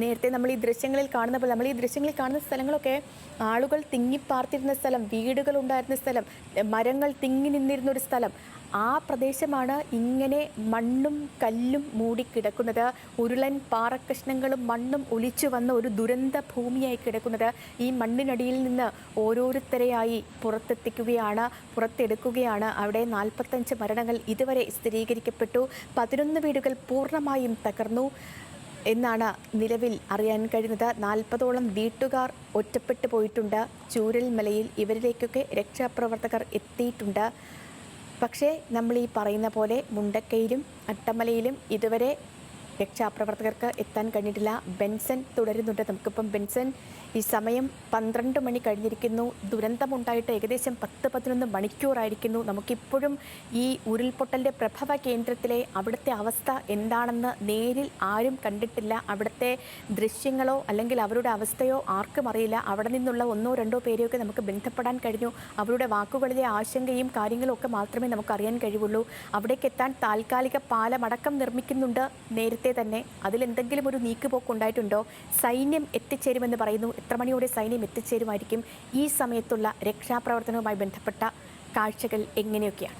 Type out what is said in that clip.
നേരത്തെ നമ്മൾ ഈ ദൃശ്യങ്ങളിൽ കാണുന്ന പോലെ നമ്മൾ ഈ ദൃശ്യങ്ങളിൽ കാണുന്ന സ്ഥലങ്ങളൊക്കെ ആളുകൾ തിങ്ങിപ്പാർത്തിരുന്ന സ്ഥലം വീടുകൾ ഉണ്ടായിരുന്ന സ്ഥലം മരങ്ങൾ തിങ്ങി നിന്നിരുന്ന ഒരു സ്ഥലം. ആ പ്രദേശമാണ് ഇങ്ങനെ മണ്ണും കല്ലും മൂടിക്കിടക്കുന്നത് ഉരുളൻ പാറക്കഷ്ണങ്ങളും മണ്ണും ഒലിച്ചു വന്ന ഒരു ദുരന്ത ഭൂമിയായി കിടക്കുന്നത്. ഈ മണ്ണിനടിയിൽ നിന്ന് ഓരോരുത്തരെയായി പുറത്തെത്തിക്കുകയാണ് പുറത്തെടുക്കുകയാണ്. അവിടെ നാൽപ്പത്തഞ്ച് മരണങ്ങൾ ഇതുവരെ സ്ഥിരീകരിക്കപ്പെട്ടു. പതിനൊന്ന് വീടുകൾ പൂർണമായും തകർന്നു. എന്നാണ് നിലവിൽ അറിയാൻ കഴിയുന്നത് നാൽപ്പതോളം വീട്ടുകാർ ഒറ്റപ്പെട്ടു പോയിട്ടുണ്ട്. ചൂരൽ മലയിൽ ഇവരിലേക്കൊക്കെ രക്ഷാപ്രവർത്തകർ എത്തിയിട്ടുണ്ട്. പക്ഷേ നമ്മൾ ഈ പറയുന്ന പോലെ മുണ്ടക്കയിലും അട്ടമലയിലും ഇതുവരെ രക്ഷാപ്രവർത്തകർക്ക് എത്താൻ കഴിഞ്ഞിട്ടില്ല. ബെൻസൺ തുടരുന്നുണ്ട്. നമുക്കിപ്പം ബെൻസൻ ഈ സമയം പന്ത്രണ്ട് മണി കഴിഞ്ഞിരിക്കുന്നു. ദുരന്തമുണ്ടായിട്ട് ഏകദേശം പത്ത് പതിനൊന്ന് മണിക്കൂറായിരിക്കുന്നു. നമുക്കിപ്പോഴും ഈ ഉരുൾപൊട്ടലിന്റെ പ്രഭവ കേന്ദ്രത്തിലെ അവിടുത്തെ അവസ്ഥ എന്താണെന്ന് നേരിൽ ആരും കണ്ടിട്ടില്ല. അവിടുത്തെ ദൃശ്യങ്ങളോ അല്ലെങ്കിൽ അവരുടെ അവസ്ഥയോ ആർക്കും അറിയില്ല. അവിടെ നിന്നുള്ള ഒന്നോ രണ്ടോ പേരെയൊക്കെ നമുക്ക് ബന്ധപ്പെടാൻ കഴിഞ്ഞു. അവരുടെ വാക്കുകളിലെ ആശങ്കയും കാര്യങ്ങളും ഒക്കെ മാത്രമേ നമുക്ക് അറിയാൻ കഴിയുള്ളൂ അവിടേക്ക് എത്താൻ താൽക്കാലിക പാലമടക്കം നിർമ്മിക്കുന്നുണ്ട്. നേരത്തെ തന്നെ അതിലെന്തെങ്കിലും ഒരു നീക്കുപോക്ക് ഉണ്ടായിട്ടുണ്ടോ? സൈന്യം എത്തിച്ചേരുമെന്ന് പറയുന്നു. എത്ര മണിയോടെ സൈന്യം എത്തിച്ചേരുമായിരിക്കും? ഈ സമയത്തുള്ള രക്ഷാപ്രവർത്തനവുമായി ബന്ധപ്പെട്ട കാഴ്ചകൾ എങ്ങനെയൊക്കെയാണ്?